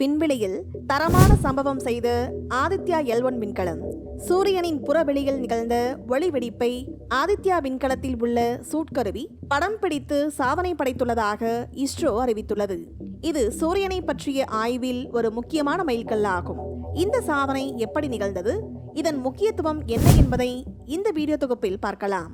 விண்வெளியில் தரமான சம்பவம் செய்த ஆதித்யா எல் ஒன் விண்கலம். சூரியனின் புறவெளியில் நிகழ்ந்த ஒளி வெடிப்பை ஆதித்யா விண்கலத்தில் உள்ள சூட்கருவி படம் பிடித்து சாதனை படைத்துள்ளதாக இஸ்ரோ அறிவித்துள்ளது. இது சூரியனை பற்றிய ஆய்வில் ஒரு முக்கியமான மைல்கல்லாகும் இந்த சாதனை எப்படி நிகழ்ந்தது? இதன் முக்கியத்துவம் என்ன என்பதை இந்த வீடியோ தொகுப்பில் பார்க்கலாம்.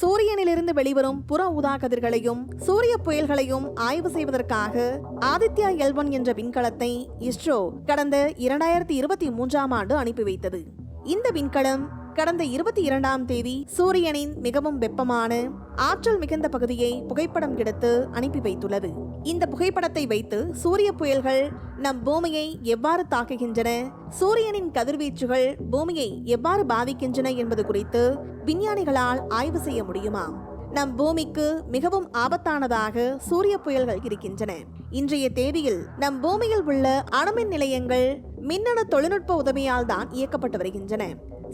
சூரியனிலிருந்து வெளிவரும் புற ஊதா கதிர்களையும் சூரிய புயல்களையும் ஆய்வு செய்வதற்காக ஆதித்யா எல்வன் என்ற விண்கலத்தை இஸ்ரோ கடந்த இரண்டாயிரத்தி இருபத்தி மூன்றாம் ஆண்டு அனுப்பி வைத்தது. இந்த விண்கலம் கடந்த இருபத்தி இரண்டாம் தேதி சூரியனின் மிகவும் வெப்பமான ஆற்றல் மிகுந்த பகுதியை புகைப்படம் எடுத்து அனுப்பி வைத்துள்ளது. இந்த புகைப்படத்தை வைத்து சூரிய புயல்கள் நம் பூமியை எவ்வாறு தாக்குகின்றன சூரியனின் கதிர்வீச்சுகள் பூமியை எவ்வாறு பாதிக்கின்றன என்பது குறித்து விஞ்ஞானிகளால் ஆய்வு செய்ய முடியுமா? நம் பூமிக்கு மிகவும் ஆபத்தானதாக சூரிய புயல்கள் இருக்கின்றன. இன்றைய தேதியில் நம் பூமியில் உள்ள அணுமின் நிலையங்கள் மின்னணு தொழில்நுட்ப உதவியால் தான் இயக்கப்பட்டு வருகின்றன.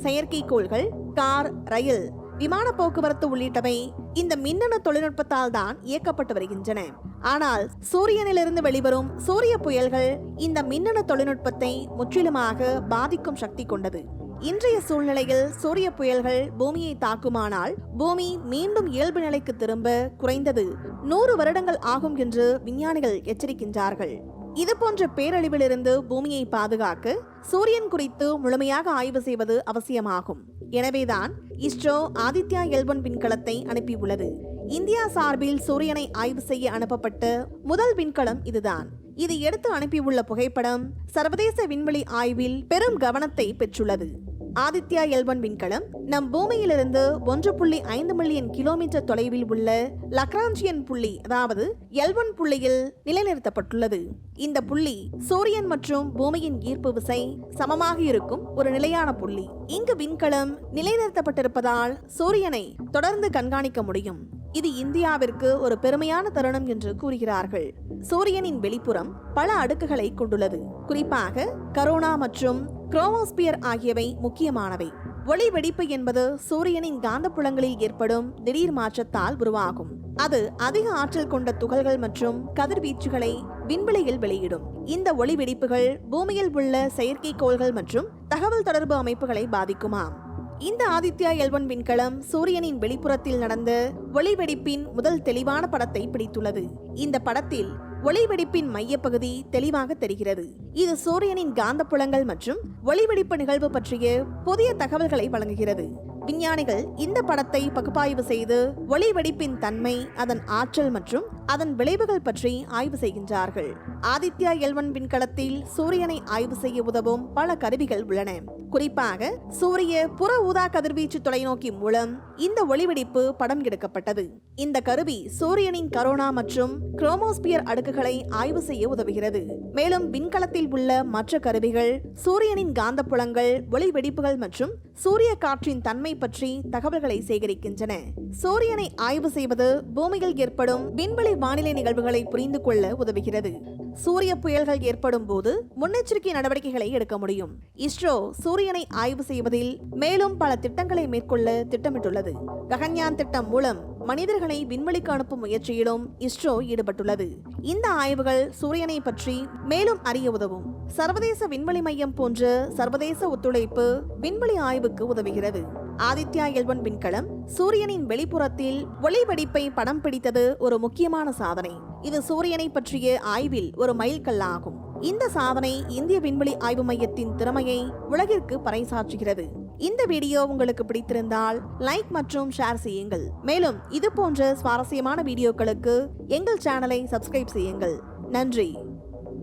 செயற்கைக்கோள்கள் கார் ரயில் விமான போக்குவரத்து உள்ளிட்டவை இந்த மின்னணு தொழில்நுட்பத்தால் தான் இயக்கப்பட்டு வருகின்றன. ஆனால் சூரியனிலிருந்து வெளிவரும் சூரிய புயல்கள் இந்த மின்னணு தொழில்நுட்பத்தை முற்றிலுமாக பாதிக்கும் சக்தி கொண்டது. இன்றைய சூழ்நிலையில் சூரிய புயல்கள் பூமியை தாக்குமானால் பூமி மீண்டும் இயல்பு நிலைக்கு திரும்ப குறைந்தது நூறு வருடங்கள் ஆகும் என்று விஞ்ஞானிகள் எச்சரிக்கின்றார்கள். இது போன்ற பேரழிவிலிருந்து பூமியை பாதுகாக்க சூரியன் குறித்து முழுமையாக ஆய்வு செய்வது அவசியமாகும். எனவேதான் இஸ்ரோ ஆதித்யா எல்வன் விண்கலத்தை அனுப்பியுள்ளது. இந்தியா சார்பில் சூரியனை ஆய்வு செய்ய அனுப்பப்பட்ட முதல் விண்கலம் இதுதான். இது எடுத்து அனுப்பியுள்ள புகைப்படம் சர்வதேச விண்வெளி ஆய்வில் பெரும் கவனத்தை பெற்றுள்ளது. ஆதித்யா எல்வன் விண்கலம் நம் பூமியிலிருந்து ஒன்று புள்ளி ஐந்து மில்லியன் கிலோமீட்டர் தொலைவில் உள்ள லக்ராஞ்சியன் புள்ளி அதாவது எல்வன் புள்ளியில் நிலைநிறுத்தப்பட்டுள்ளது. இந்த புள்ளி சூரியன் மற்றும் பூமியின் ஈர்ப்பு விசை சமமாக இருக்கும் ஒரு நிலையான புள்ளி. இங்கு விண்கலம் நிலைநிறுத்தப்பட்டிருப்பதால் சூரியனை தொடர்ந்து கண்காணிக்க முடியும். இது இந்தியாவிற்கு ஒரு பெருமையான தருணம் என்று கூறுகிறார்கள். சூரியனின் வெளிப்புறம் பல அடுக்குகளை கொண்டுள்ளது. குறிப்பாக கரோனா மற்றும் குரோமோஸ்பியர் ஆகியவை முக்கியமானவை. ஒளி வெடிப்பு என்பது சூரியனின் காந்தப்புலங்களில் ஏற்படும் திடீர் மாற்றத்தால் உருவாகும். அது அதிக ஆற்றல் கொண்ட துகள்கள் மற்றும் கதிர்வீச்சுகளை விண்வெளியில் வெளியிடும். இந்த ஒளி வெடிப்புகள் பூமியில் உள்ள செயற்கைக்கோள்கள் மற்றும் தகவல் தொடர்பு அமைப்புகளை பாதிக்குமாம். இந்த ஆதித்யா எல்வன் விண்கலம் சூரியனின் வெளிப்புறத்தில் நடந்த ஒளிவெடிப்பின் முதல் தெளிவான படத்தை பிடித்துள்ளது. இந்த படத்தில் ஒளிவெடிப்பின் மையப்பகுதி தெளிவாக தெரிகிறது. இது சூரியனின் காந்தப்புலங்கள் மற்றும் ஒளிவெடிப்பு நிகழ்வு பற்றிய புதிய தகவல்களை வழங்குகிறது. விஞ்ஞானிகள் இந்த படத்தை பகுப்பாய்வு செய்து ஒளி வெடிப்பின் தன்மை அதன் ஆற்றல் மற்றும் அதன் விளைவுகள் பற்றி ஆய்வு செய்கின்றார்கள். ஆதித்யா எல்வன் விண்கலத்தில் சூரியனை ஆய்வு செய்ய உதவும் பல கருவிகள் உள்ளன. குறிப்பாக சூரிய புற ஊதா கதிர்வீச்சு தொலைநோக்கி மூலம் இந்த ஒளிவெடிப்பு படம் எடுக்கப்பட்டது. இந்த கருவி சூரியனின் கரோனா மற்றும் குரோமோஸ்பியர் அடுக்குகளை ஆய்வு செய்ய உதவுகிறது. மேலும் விண்கலத்தில் உள்ள மற்ற கருவிகள் சூரியனின் காந்தப்புலங்கள் ஒளி வெடிப்புகள் மற்றும் சூரிய காற்றின் தன்மை பற்றி தகவல்களை சேகரிக்கின்றன. சூரியனை ஆய்வு செய்வது பூமியில் ஏற்படும் விண்வெளி வானிலை நிகழ்வுகளை புரிந்து கொள்ள உதவுகிறது. சூரிய புயல்கள் ஏற்படும் போது முன்னெச்சரிக்கை நடவடிக்கைகளை எடுக்க முடியும். இஸ்ரோ சூரியனை ஆய்வு செய்வதில் மேலும் பல திட்டங்களை மேற்கொள்ள திட்டமிட்டுள்ளது. ககன்யான் திட்டம் மூலம் மனிதர்களை விண்வெளிக்கு அனுப்பும் முயற்சியிலும் இஸ்ரோ ஈடுபட்டுள்ளது. இந்த ஆய்வுகள் சூரியனை பற்றி மேலும் அறிய உதவும். சர்வதேச விண்வெளி மையம் போன்ற சர்வதேச ஒத்துழைப்பு விண்வெளி ஆய்வுக்கு உதவுகிறது. ஆதித்யா எல்வன் விண்கலம் சூரியனின் வெளிப்புறத்தில் ஒளிவெடிப்பை படம் பிடித்தது ஒரு முக்கியமான சாதனை. இது சூரியனை பற்றிய ஆய்வில் ஒரு மைல்கல்லாகும் இந்த சாதனை இந்திய விண்வெளி ஆய்வு மையத்தின் திறமையை உலகிற்கு பறைசாற்றுகிறது. இந்த வீடியோ உங்களுக்கு பிடித்திருந்தால் லைக் மற்றும் ஷேர் செய்யுங்கள். மேலும் இது போன்ற சுவாரஸ்யமான வீடியோக்களுக்கு எங்கள் சேனலை சப்ஸ்கிரைப் செய்யுங்கள். நன்றி.